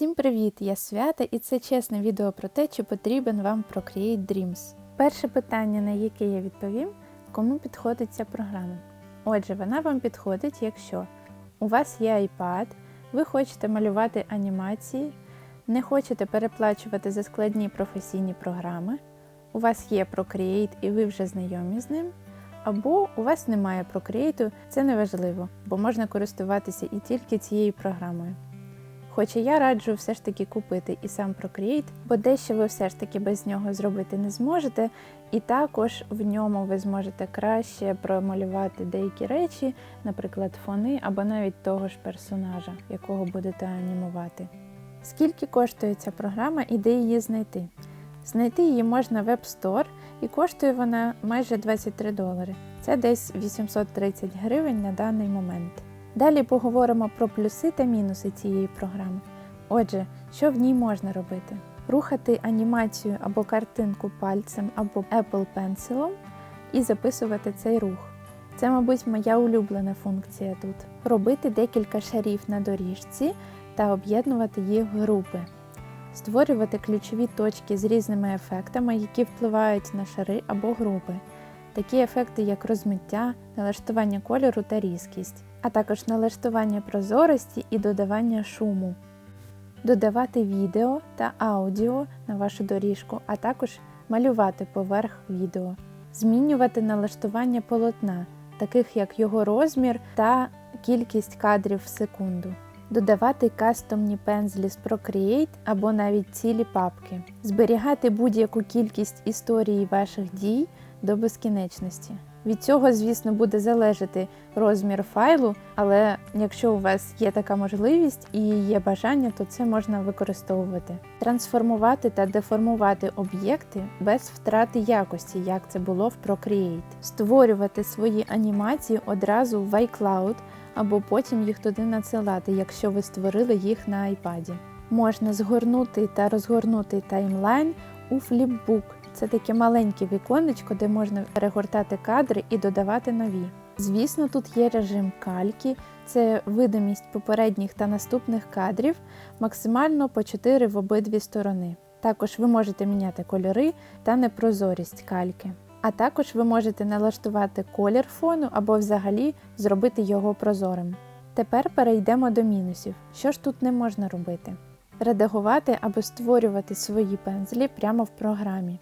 Всім привіт! Я Свята і це чесне відео про те, чи потрібен вам Procreate Dreams. Перше питання, на яке я відповім, кому підходить ця програма. Отже, вона вам підходить, якщо у вас є iPad, ви хочете малювати анімації, не хочете переплачувати за складні професійні програми, у вас є Procreate і ви вже знайомі з ним. Або у вас немає Procreate, це не важливо, бо можна користуватися і тільки цією програмою. Хоча я раджу все ж таки купити і сам Procreate, бо дещо ви все ж таки без нього зробити не зможете, і також в ньому ви зможете краще промалювати деякі речі, наприклад, фони або навіть того ж персонажа, якого будете анімувати. Скільки коштує ця програма і де її знайти? Знайти її можна в App Store і коштує вона майже 23 долари. Це десь 830 гривень на даний момент. Далі поговоримо про плюси та мінуси цієї програми. Отже, що в ній можна робити? Рухати анімацію або картинку пальцем або Apple Pencil і записувати цей рух. Це, мабуть, моя улюблена функція тут. Робити декілька шарів на доріжці та об'єднувати їх в групи. Створювати ключові точки з різними ефектами, які впливають на шари або групи. Такі ефекти, як розмиття, налаштування кольору та різкість, а також налаштування прозорості і додавання шуму, додавати відео та аудіо на вашу доріжку, а також малювати поверх відео, змінювати налаштування полотна, таких як його розмір та кількість кадрів в секунду. Додавати кастомні пензлі з Procreate або навіть цілі папки, зберігати будь-яку кількість історії ваших дій до безкінечності. Від цього, звісно, буде залежати розмір файлу, але якщо у вас є така можливість і є бажання, то це можна використовувати. Трансформувати та деформувати об'єкти без втрати якості, як це було в Procreate. Створювати свої анімації одразу в iCloud або потім їх туди надсилати, якщо ви створили їх на iPad. Можна згорнути та розгорнути таймлайн у Flipbook. Це таке маленьке віконечко, де можна перегортати кадри і додавати нові. Звісно, тут є режим кальки, це видимість попередніх та наступних кадрів, максимально по 4 в обидві сторони. Також ви можете міняти кольори та непрозорість кальки. А також ви можете налаштувати колір фону або взагалі зробити його прозорим. Тепер перейдемо до мінусів. Що ж тут не можна робити? Редагувати або створювати свої пензлі прямо в програмі.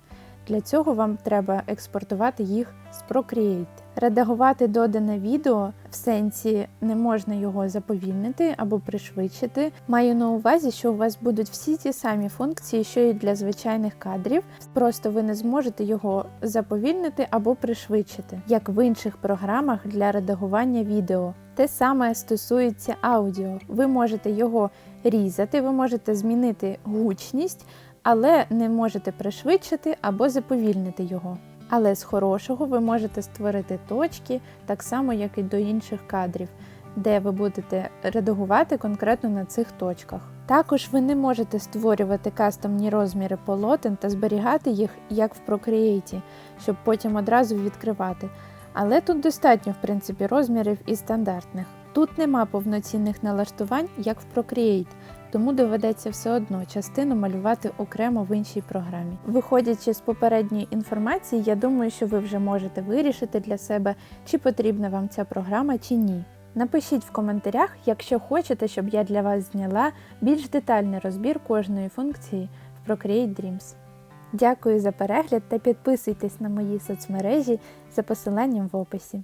Для цього вам треба експортувати їх з Procreate. Редагувати додане відео в сенсі не можна його заповільнити або пришвидшити. Маю на увазі, що у вас будуть всі ті самі функції, що і для звичайних кадрів. Просто ви не зможете його заповільнити або пришвидшити, як в інших програмах для редагування відео. Те саме стосується аудіо. Ви можете його різати, ви можете змінити гучність але не можете пришвидшити або заповільнити його. Але з хорошого ви можете створити точки так само, як і до інших кадрів, де ви будете редагувати конкретно на цих точках. Також ви не можете створювати кастомні розміри полотен та зберігати їх як в Procreate, щоб потім одразу відкривати. Але тут достатньо, в принципі, розмірів і стандартних. Тут нема повноцінних налаштувань, як в Procreate, тому доведеться все одно частину малювати окремо в іншій програмі. Виходячи з попередньої інформації, я думаю, що ви вже можете вирішити для себе, чи потрібна вам ця програма, чи ні. Напишіть в коментарях, якщо хочете, щоб я для вас зняла більш детальний розбір кожної функції в Procreate Dreams. Дякую за перегляд та підписуйтесь на мої соцмережі за посиланням в описі.